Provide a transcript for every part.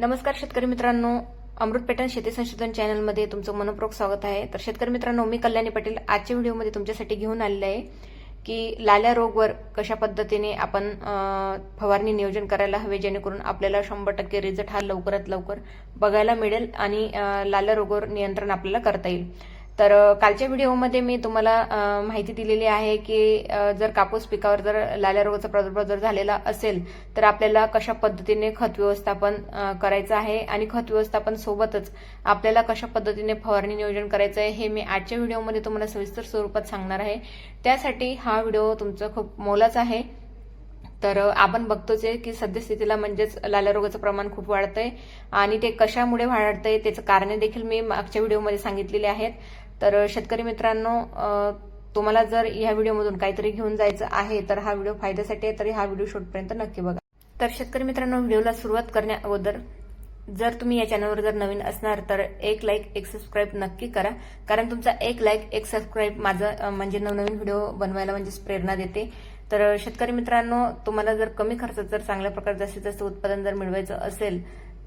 नमस्कार शेतकरी मित्रांनो. अमृत पेटन शेती संशोधन चॅनलमध्ये तुमचं मनपूर्वक स्वागत आहे. तर शेतकरी मित्रांनो मी कल्याणी पाटील आजच्या व्हिडिओमध्ये तुमच्यासाठी घेऊन आलेले आहे की लाल्या रोगवर कशा पद्धतीने आपण फवारणी नियोजन करायला हवे जेणेकरून आपल्याला शंभर टक्के रिझल्ट हा लवकरात लवकर बघायला मिळेल आणि लाल्या रोगवर नियंत्रण आपल्याला करता येईल. तर कालच्या व्हिडिओमध्ये मी तुम्हाला माहिती दिलेली आहे की जर कापूस पिकावर जर लाल्या रोगाचा प्रादुर्भाव जर झालेला असेल तर आपल्याला कशा पद्धतीने खत व्यवस्थापन करायचं आहे आणि खत व्यवस्थापन सोबतच आपल्याला कशा पद्धतीने फवारणी नियोजन करायचं आहे हे मी आजच्या व्हिडिओमध्ये तुम्हाला सविस्तर स्वरूपात सांगणार आहे. त्यासाठी हा व्हिडिओ तुमचा खूप मोलाचा आहे. तर आपण बघतोच आहे की सद्यस्थितीला म्हणजेच लाल्या रोगाचं प्रमाण खूप वाढतंय आणि ते कशामुळे वाढतंय त्याचं कारणे देखील मी मागच्या व्हिडिओमध्ये सांगितलेले आहेत. तर शेतकरी मित्रांनो तुम्हाला जर ह्या व्हिडिओमधून काहीतरी घेऊन जायचं आहे तर हा व्हिडिओ फायद्यासाठी आहे तरी हा व्हिडिओ शेवटपर्यंत नक्की बघा. तर शेतकरी मित्रांनो व्हिडिओला सुरुवात करण्या अगोदर जर तुम्ही या चॅनलवर जर नवीन असणार तर एक लाईक एक सबस्क्राईब नक्की करा. कारण तुमचा एक लाईक एक सबस्क्राईब माझं म्हणजे नवनवीन व्हिडिओ बनवायला म्हणजेच प्रेरणा देते. तर शेतकरी मित्रांनो तुम्हाला जर कमी खर्चात जर चांगल्या प्रकारे जास्तीत जास्त उत्पादन जर मिळवायचं असेल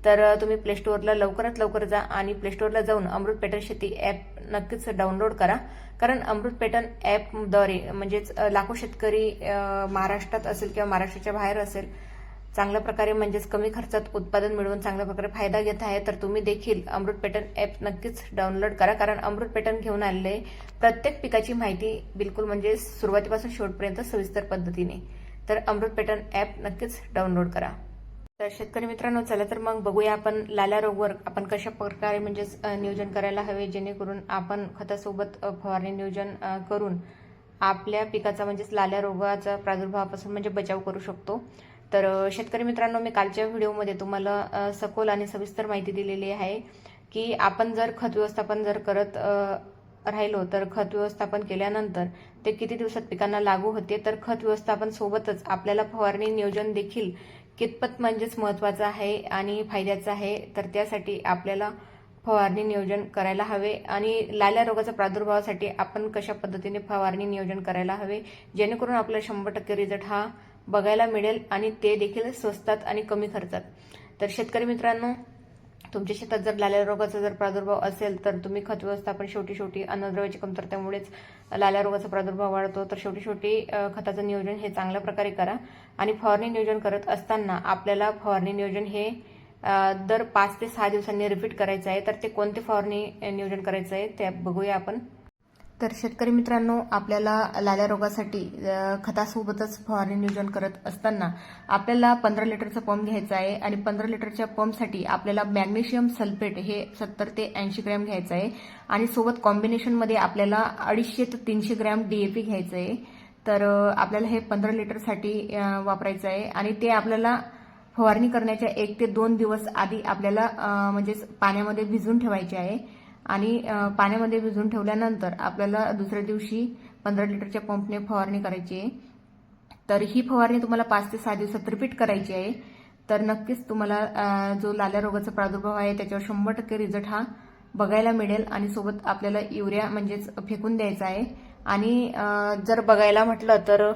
तर तुम्ही प्ले स्टोअरला लवकरात लवकर जा आणि प्ले स्टोअरला जाऊन अमृत पॅटर्न शेती ॲप नक्कीच डाउनलोड करा. कारण अमृत पॅटर्न ॲपद्वारे म्हणजेच लाखो शेतकरी महाराष्ट्रात असेल किंवा महाराष्ट्राच्या बाहेर असेल चांगल्या प्रकारे म्हणजेच कमी खर्चात उत्पादन मिळवून चांगल्या प्रकारे फायदा घेत आहे तर तुम्ही देखील अमृत पॅटर्न ॲप नक्कीच डाउनलोड करा. कारण अमृत पॅटर्न घेऊन आलेले प्रत्येक पिकाची माहिती बिलकुल म्हणजे सुरुवातीपासून शेवटपर्यंत सविस्तर पद्धतीने. तर अमृत पॅटर्न ॲप नक्कीच डाउनलोड करा. तर शेतकरी मित्रांनो चला तर मग बघूया आपण लाल्या रोगवर आपण कशा प्रकारे म्हणजे नियोजन करायला हवे जेणेकरून आपण खतासोबत फवारणी नियोजन करून आपल्या पिकाचा म्हणजेच लाल्या रोगाचा प्रादुर्भावापासून म्हणजे बचाव करू शकतो. तर शेतकरी मित्रांनो मी कालच्या व्हिडिओमध्ये तुम्हाला सखोल आणि सविस्तर माहिती दिलेली आहे की आपण जर खत व्यवस्थापन जर करत राहिलो तर खत व्यवस्थापन केल्यानंतर ते किती दिवसात पिकांना लागू होते तर खत व्यवस्थापन सोबतच आपल्याला फवारणी नियोजन देखील कितपत म्हणजेच महत्वाचं आहे आणि फायद्याचं आहे तर त्यासाठी आपल्याला फवारणी नियोजन करायला हवे आणि लाल्या रोगाच्या प्रादुर्भावासाठी आपण कशा पद्धतीने फवारणी नियोजन करायला हवे जेणेकरून आपल्याला शंभर टक्के रिझल्ट हा बघायला मिळेल आणि ते देखील स्वस्तात आणि कमी खर्चात. तर शेतकरी मित्रांनो तुमच्या शेतात जर लाल्या रोगाचा जर प्रादुर्भाव असेल तर तुम्ही खत व्यवस्थापन शेवटी शेवटी अन्नद्रव्याची कमतरतेमुळेच लाल्या रोगाचा प्रादुर्भाव वाढतो. तर शेवटी शेवटी खताचं नियोजन हे चांगल्या प्रकारे करा. आणि फवारणी नियोजन करत असताना आपल्याला फवारणी नियोजन हे दर पाच ते सहा दिवसांनी रिपीट करायचं आहे. तर ते कोणते फवारणी नियोजन करायचं आहे ते बघूया आपण. तर शेतकरी मित्रांनो आपल्याला लाल्या रोगासाठी खतासोबतच फवारणी नियोजन करत असताना आपल्याला पंधरा लिटरचा पंप घ्यायचा आहे आणि पंधरा लिटरच्या पंपसाठी आपल्याला मॅग्नेशियम सल्फेट हे सत्तर ते ऐंशी ग्रॅम घ्यायचं आहे आणि सोबत कॉम्बिनेशनमध्ये आपल्याला अडीचशे ते तीनशे ग्रॅम डीएपी घ्यायचं आहे. तर आपल्याला हे पंधरा लिटरसाठी वापरायचं आहे आणि ते आपल्याला फवारणी करण्याच्या एक ते दोन दिवस आधी आपल्याला म्हणजेच पाण्यामध्ये भिजून ठेवायचे आहे. आणि पाण्यामध्ये भिजून ठेवल्यानंतर आपल्याला दुसऱ्या दिवशी पंधरा लिटरच्या पंपने फवारणी करायची आहे. तर ही फवारणी तुम्हाला पाच ते सहा दिवसात रिपीट करायची आहे. तर नक्कीच तुम्हाला जो लाल्या रोगाचा प्रादुर्भाव आहे त्याच्यावर शंभर टक्के रिझल्ट हा बघायला मिळेल आणि सोबत आपल्याला युरिया म्हणजेच फेकून द्यायचा आहे. आणि जर बघायला म्हटलं तर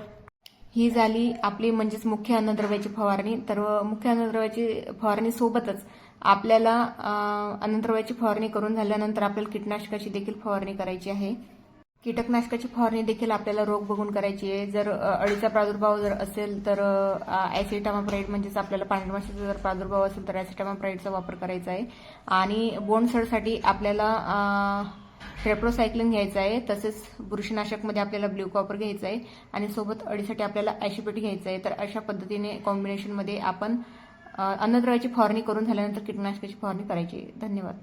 ही झाली आपली म्हणजेच मुख्य अन्नद्रव्याची फवारणी. तर मुख्य अन्नद्रव्याची फवारणी सोबतच आपल्याला अं, फवारणी करून झाल्यानंतर आपल्याला कीटकनाशकाची देखील फवारणी करायची आहे. कीटकनाशकाची फवारणी देखील आपल्याला रोग बघून करायची आहे. जर अळीचा प्रादुर्भाव जर असेल तर ॲसिटामाप्राईड म्हणजेच आपल्याला पांढरमाशीचा जर प्रादुर्भाव असेल तर ॲसिटामाप्राईडचा वापर करायचा आहे. आणि बोंडसडसाठी आपल्याला ट्रेप्रोसायक्लिन घ्यायचं आहे. तसेच बुरशीनाशकमध्ये आपल्याला ब्ल्यू कॉपर घ्यायचं आहे. आणि सोबत अळीसाठी आपल्याला ॲशिपेट घ्यायचं आहे. तर अशा पद्धतीने कॉम्बिनेशनमध्ये आपण अन्नद्रव्याची फवारणी करून झाल्यानंतर कीटकनाशकाची फवारणी करायची. धन्यवाद.